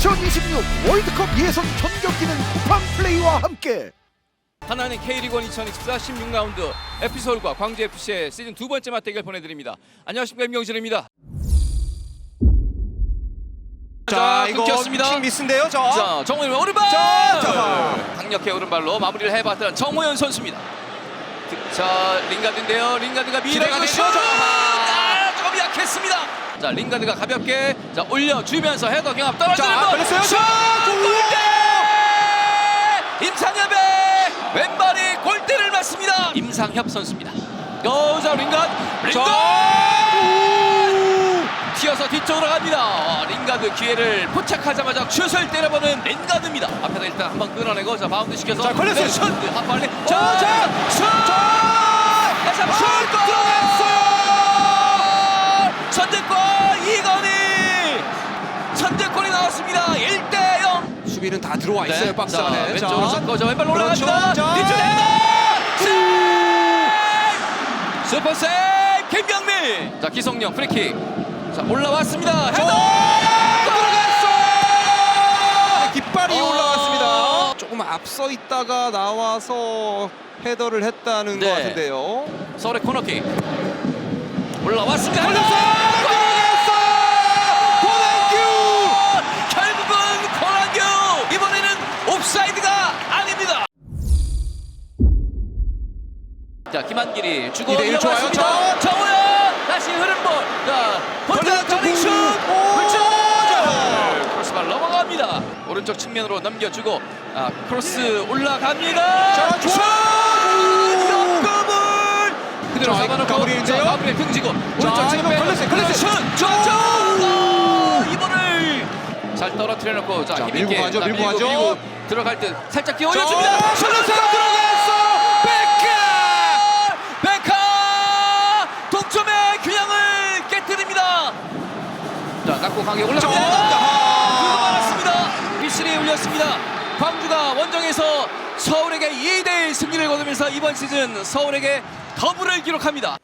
2026 월드컵 예선 전 경기는 쿠팡 플레이와 함께 하나는 K리그 1 2024 16라운드 FC서울과 광주FC의 시즌 두 번째 맞대결 보내드립니다. 안녕하십니까 임경진입니다. 자, 이거 끊겼습니다. 킥 미스인데요. 자, 자 정호연 오른발 자, 자. 강력해 오른발로 마무리를 해봤던 정호연 선수입니다. 자 링가드인데요. 링가드가 밀어주고 되죠. 슛! 자. 아, 조금 약했습니다. 자 링가드가 가볍게 자 올려주면서 헤더 경합 떨어지는 자, 볼. 걸렸어요. 슛! 골대! 임상협의 왼발이 골대를 맞습니다. 임상협 선수입니다. 어, 자 링가드 링가드 튀어서 뒤쪽으로 갑니다. 어, 링가드 기회를 포착하자마자 슛을 때려보는 링가드입니다. 앞에서 일단 한번 끊어내고 자 바운드 시켜서 자, 걸렸어요. 네, 슛! 한 발리. 자, 자, 나왔습니다. 1대 0. 수비는 다 들어와 있어요. 네. 박스 자, 안에. 왼쪽으로 섞어 자 왼발로 그렇죠. 올라갑니다. 자. 뒤쪽에 헤더! 세이브! 슈퍼 세이브 김경민. 자 기성용 프리킥. 자 올라왔습니다. 헤더! 네, 깃발이 어. 올라갔습니다. 조금 앞서 있다가 나와서 헤더를 했다는 네. 것 같은데요. 서울의 코너킥. 올라왔습니다. 걸렸어요. 옵사이드가 아닙니다. 자 김한길이 주고 이대 일 좋아요. 이어갔습니다. 자. 정우현 다시 흐름 볼. 자 걸렸죠. 터닝 슛. 자. 크로스발 넘어갑니다. 오른쪽 측면으로 넘겨주고 아, 크로스 올라갑니다. 자, 좋아. 잘 떨어뜨려 놓고 자, 자, 힘있게 밀고 가죠, 자, 밀고 가죠. 들어갈 때 살짝 끼워 자, 올려줍니다. 슛! 걸렸어요. 들어갔어. 베카! 베카! 동점의 균형을 깨뜨립니다. 자, 강에 올라갑니다. 휘슬이 울렸습니다. 광주가 원정에서 서울에게 2대1 승리를 거두면서 이번 시즌 서울에게 더블을 기록합니다.